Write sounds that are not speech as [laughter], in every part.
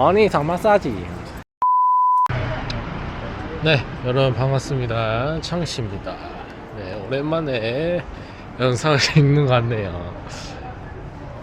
어니상 마사지. 네, 여러분 반갑습니다. 창씨입니다. 네, 오랜만에 영상을 [laughs] 찍는 것 같네요.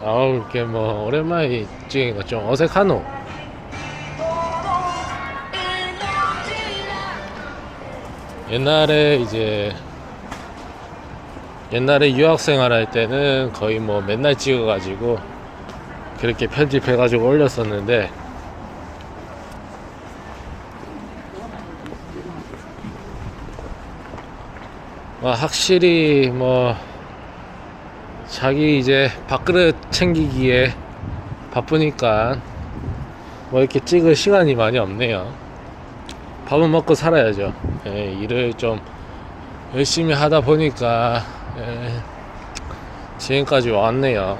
아우, 이렇게 뭐, 오랜만에 찍으니까 좀 어색하노. 옛날에 이제, 옛날에 유학생활 할 때는 거의 뭐 맨날 찍어가지고, 그렇게 편집해가지고 올렸었는데, 확실히 뭐 자기 이제 밥그릇 챙기기에 바쁘니까 뭐 이렇게 찍을 시간이 많이 없네요. 밥은 먹고 살아야죠. 예, 일을 좀 열심히 하다 보니까 예, 지금까지 왔네요.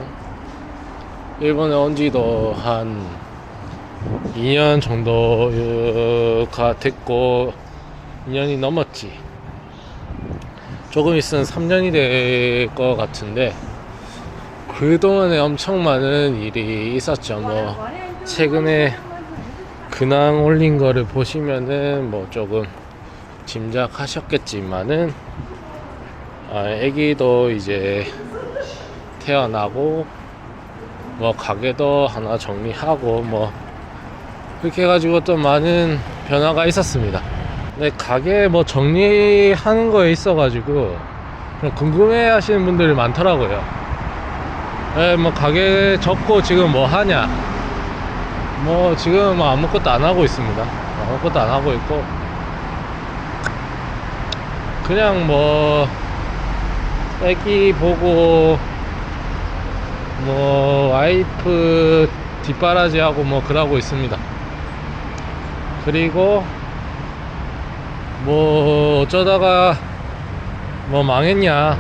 일본에 온 지도 한 2년 정도가 됐고 2년이 넘었지. 조금 있으면 3년이 될 것 같은데 그동안에 엄청 많은 일이 있었죠. 뭐 최근에 근황 올린 거를 보시면은 뭐 조금 짐작하셨겠지만은 아, 아기도 이제 태어나고 뭐 가게도 하나 정리하고 뭐 그렇게 해가지고 또 많은 변화가 있었습니다. 네, 가게 뭐 정리하는 거에 있어가지고 좀 궁금해 하시는 분들이 많더라고요. 네, 뭐 가게 접고 지금 뭐 하냐? 뭐 지금 뭐 아무것도 안 하고 있습니다. 아무것도 안 하고 있고 그냥 뭐 애기 보고 뭐 와이프 뒷바라지하고 뭐 그러고 있습니다. 그리고 뭐 어쩌다가 뭐 망했냐?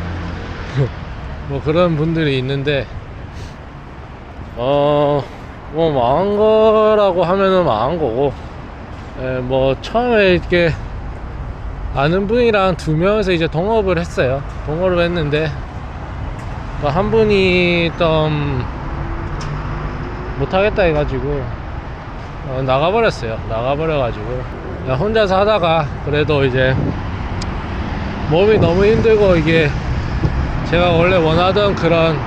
[laughs] 뭐 그런 분들이 있는데 어 뭐 망한 거라고 하면은 망한 거고 예, 뭐 처음에 이렇게 아는 분이랑 두 명이서 이제 동업을 했어요. 동업을 했는데 뭐 한 분이 좀 못하겠다 해가지고 어, 나가버렸어요. 나가버려가지고 혼자서 하다가 그래도 이제 몸이 너무 힘들고 이게 제가 원래 원하던 그런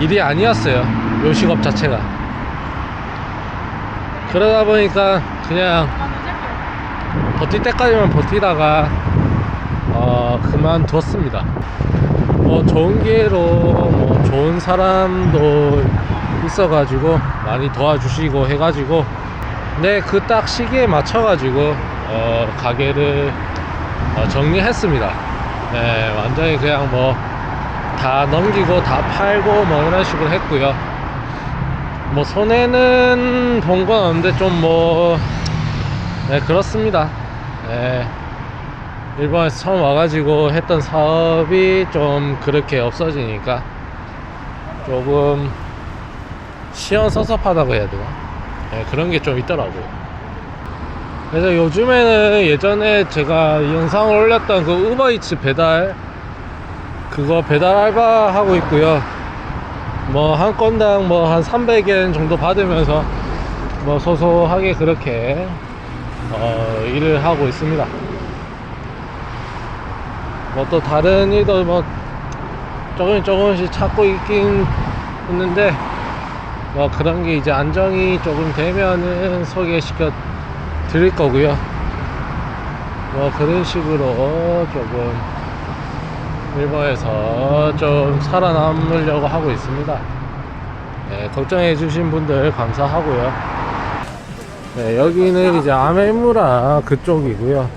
일이 아니었어요. 요식업 자체가. 그러다 보니까 그냥 버틸 때까지만 버티다가 어 그만뒀습니다. 뭐 좋은 기회로 뭐 좋은 사람도 있어 가지고 많이 도와주시고 해 가지고 네, 그 딱 시기에 맞춰가지고 어, 가게를 어, 정리했습니다. 네, 완전히 그냥 뭐 다 넘기고 다 팔고 뭐 이런 식으로 했고요. 뭐 손해는 본 건 없는데 좀뭐 네, 그렇습니다. 네. 일본에서 처음 와가지고 했던 사업이 좀 그렇게 없어지니까 조금 시원섭섭하다고 해야 되나? 네, 그런 게 좀 있더라고요. 그래서 요즘에는 예전에 제가 이 영상을 올렸던 그 우버이츠 배달 그거 배달 알바 하고 있고요. 뭐 한 건당 뭐 한 300엔 정도 받으면서 뭐 소소하게 그렇게 어, 일을 하고 있습니다. 뭐 또 다른 일도 뭐 조금 조금씩 찾고 있긴 있는데 뭐 그런 게 이제 안정이 조금 되면은 소개시켜 드릴 거고요. 뭐 그런 식으로 조금 일본에서 좀 살아남으려고 하고 있습니다. 네, 걱정해 주신 분들 감사하고요. 네, 여기는 이제 아메무라 그쪽이고요.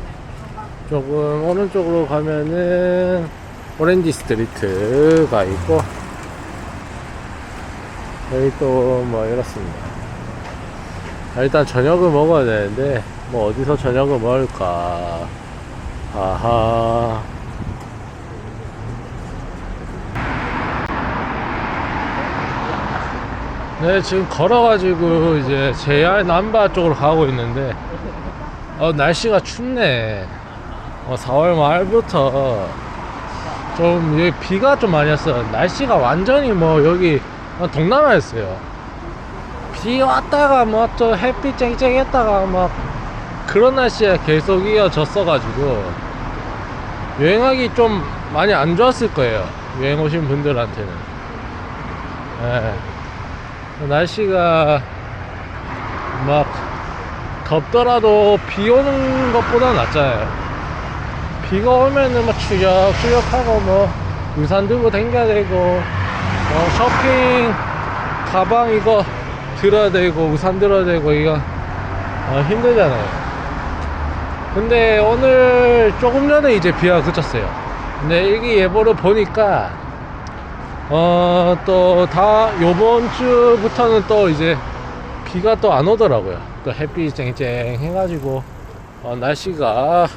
조금 오른쪽으로 가면은 오렌지 스트리트가 있고 여기 또 뭐 이렇습니다. 아, 일단 저녁을 먹어야 되는데 뭐 어디서 저녁을 먹을까? 아하. 네 지금 걸어가지고 이제 JR 남바 쪽으로 가고 있는데 어 날씨가 춥네. 어 4월 말부터 좀 여기 비가 좀 많이 왔어. 날씨가 완전히 뭐 여기 동남아였어요. 비 왔다가 뭐또 햇빛 쨍쨍했다가 막 그런 날씨에 계속 이어졌어 가지고 여행하기 좀 많이 안 좋았을 거예요 여행 오신 분들한테는 예. 날씨가 막 덥더라도 비 오는 것보다 낫잖아요 비가 오면은 뭐 추적추적하고 뭐 우산 들고 댕겨야 되고 뭐 쇼핑 가방 이거 들어야 되고 우산 들어야 되고 이거 어, 힘들잖아요. 근데 오늘 조금 전에 이제 비가 그쳤어요. 근데 일기예보를 보니까 어 또 다 요번 주부터는 또 이제 비가 또 안 오더라고요. 또 햇빛이 쨍쨍 해가지고 어, 날씨가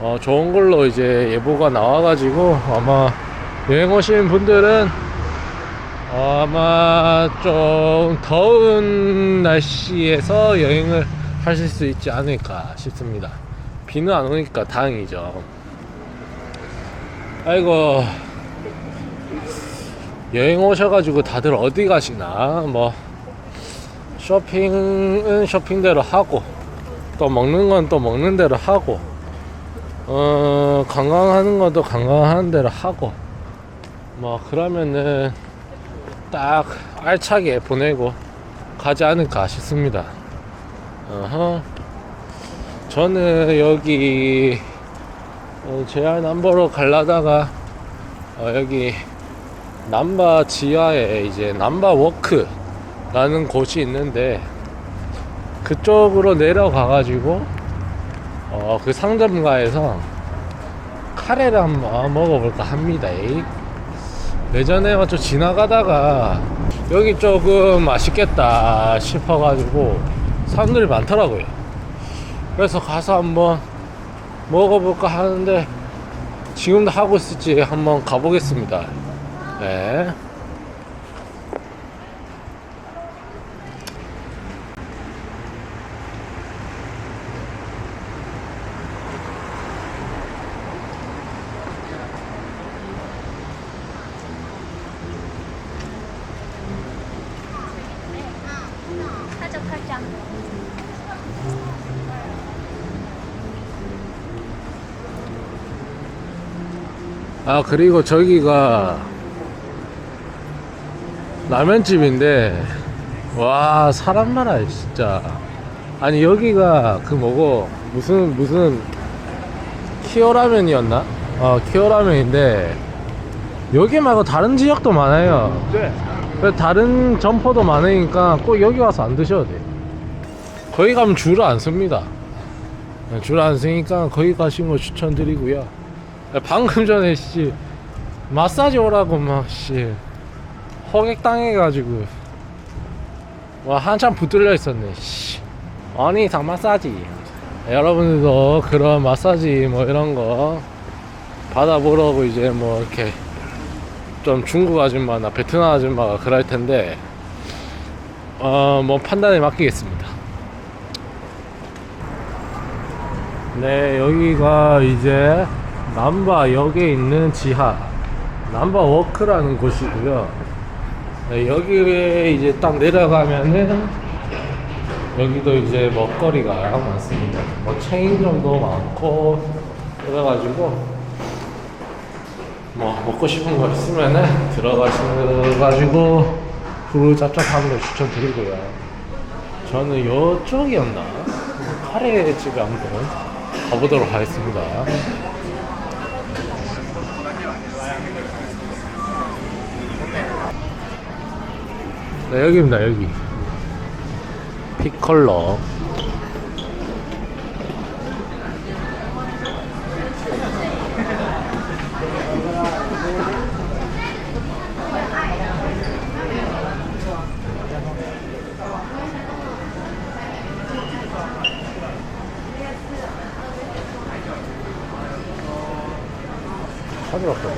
어, 좋은 걸로 이제 예보가 나와가지고 아마 여행 오신 분들은 어, 아마 좀 더운 날씨에서 여행을 하실 수 있지 않을까 싶습니다. 비는 안 오니까 다행이죠. 아이고 여행 오셔가지고 다들 어디 가시나 뭐 쇼핑은 쇼핑대로 하고 또 먹는 건 또 먹는 대로 하고 어 관광하는 것도 관광하는 대로 하고 뭐 그러면은 딱 알차게 보내고 가지 않을까 싶습니다. 어허. 저는 여기 어, JR 남보로 갈라다가 어, 여기 남바 지하에 이제 남바 워크라는 곳이 있는데 그쪽으로 내려가가지고 어, 그 상점가에서 카레를 한번 먹어볼까 합니다. 예전에 좀 지나가다가 여기 조금 맛있겠다 싶어가지고 사람들이 많더라고요. 그래서 가서 한번 먹어볼까 하는데 지금도 하고 있을지 한번 가보겠습니다. 네. 아 그리고 저기가 라면집인데 와 사람 많아 진짜. 아니 여기가 그 뭐고 무슨 무슨 키오라면이었나? 어 키오라면인데 여기 말고 다른 지역도 많아요. 네. 다른 점포도 많으니까 꼭 여기 와서 안 드셔도 돼 거기 가면 줄을 안 씁니다. 줄 안 쓰니까 거기 가시는 거 추천드리고요 방금 전에 씨 마사지 오라고 막 씨 허객 당해가지고 와 한참 붙들려 있었네 씨 아니 다 마사지 여러분들도 그런 마사지 뭐 이런 거 받아보라고 이제 뭐 이렇게 좀 중국 아줌마나 베트남 아줌마가 그럴 텐데 어 뭐 판단에 맡기겠습니다. 네 여기가 이제 남바역에 있는 지하 남바 워크라는 곳이고요. 네, 여기에 이제 딱 내려가면은 여기도 이제 먹거리가 많습니다. 뭐 체인점도 많고 그래가지고 뭐 먹고 싶은 거 있으면은 들어가셔가지고 후루 짭짭한 거 추천드리고요. 저는 요쪽이었나 카레 집에 한번 가보도록 하겠습니다. 네 여기입니다 여기. 피컬러. 카드가 없던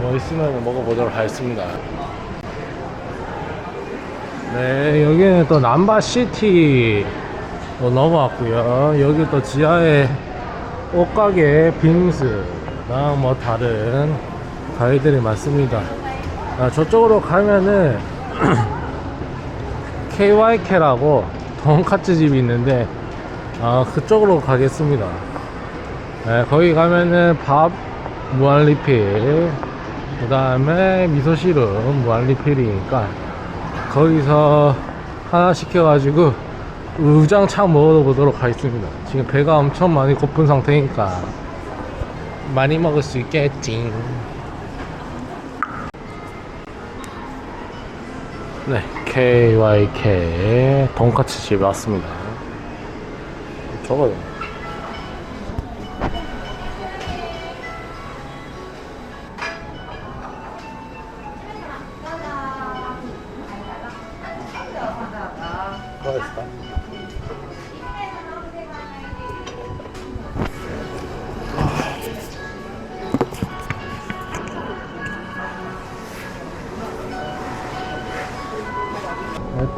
뭐 있으면 먹어보도록 하겠습니다. 네, 여기는 또 남바시티 또 넘어왔고요. 여기 또 지하에 옷가게 빙수랑 뭐 다른 가게들이 많습니다. 아, 저쪽으로 가면은 [clears throat] KYK라고 돈까스 집이 있는데 아, 그쪽으로 가겠습니다. 네, 거기 가면은 밥 무한리필 그 다음에 미소汁은 무한리필이니까 거기서 하나 시켜가지고 우장창 먹어보도록 하겠습니다. 지금 배가 엄청 많이 고픈 상태니까 많이 먹을 수 있겠지. 네, KYK 돈까스 집에 왔습니다. 저거요. えっ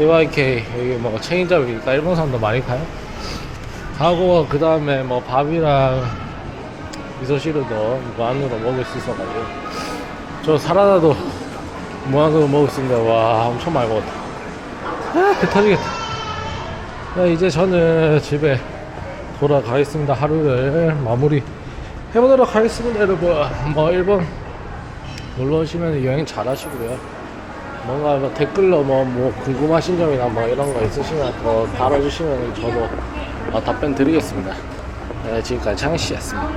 KYK 여기 뭐 체인점이니까 일본 사람도 많이 가요. 하고 그 다음에 뭐 밥이랑 미소汁도 무한으로 먹을 수 있어가지고 저 사라다도 무한으로 먹을 수 있는데 와 엄청 많이 먹었다. 아, 배 터지겠다. 네, 이제 저는 집에 돌아가겠습니다. 하루를 마무리 해보도록 하겠습니다, 여러분. 뭐 일본 놀러 오시면 여행 잘 하시고요. 뭔가 뭐 댓글로 뭐, 뭐 궁금하신 점이나 뭐 이런 거 있으시면 더 달아주시면 저도 어, 답변 드리겠습니다. 네, 지금까지 창씨였습니다.